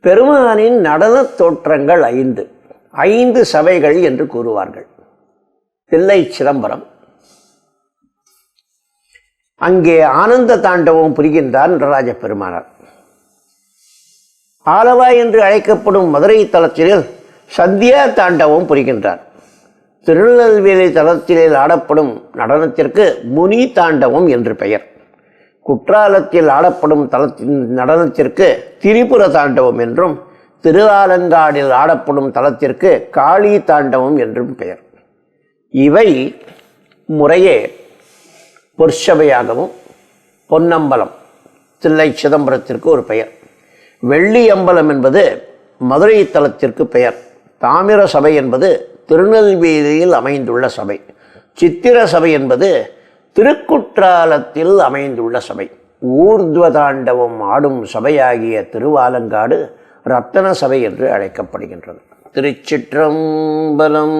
பெருமானின் நடனத் தோற்றங்கள் ஐந்து. ஐந்து சபைகள் என்று கூறுவார்கள். தில்லை சிதம்பரம். அங்கே ஆனந்த தாண்டவம் புரிகின்றார் நடராஜ பெருமானார். ஆலவாய் என்று அழைக்கப்படும் மதுரை தளத்தில் சந்தியா தாண்டவம் புரிகின்றார். திருநெல்வேலி தளத்திலே ஆடப்படும் நடனத்திற்கு முனி தாண்டவம் என்று பெயர். குற்றாலத்தில் ஆடப்படும் தலத்தின் நடனத்திற்கு திரிபுர தாண்டவம் என்றும் திருவாலங்காடில் ஆடப்படும் தலத்திற்கு காளி தாண்டவம் என்றும் பெயர். இவை முறையே பொற்சபையாகவும் பொன்னம்பலம் தில்லை சிதம்பரத்திற்கு ஒரு பெயர். வெள்ளி அம்பலம் என்பது மதுரை தலத்திற்கு பெயர். தாமிர சபை என்பது திருநெல்வேலியில் அமைந்துள்ள சபை. சித்திர சபை என்பது திருக்குற்றாலத்தில் அமைந்துள்ள சபை. ஊர்துவதாண்டவம் ஆடும் சபையாகிய திருவாலங்காடு ரத்தன சபை என்று அழைக்கப்படுகின்றது. திருச்சிற்றம்பலம்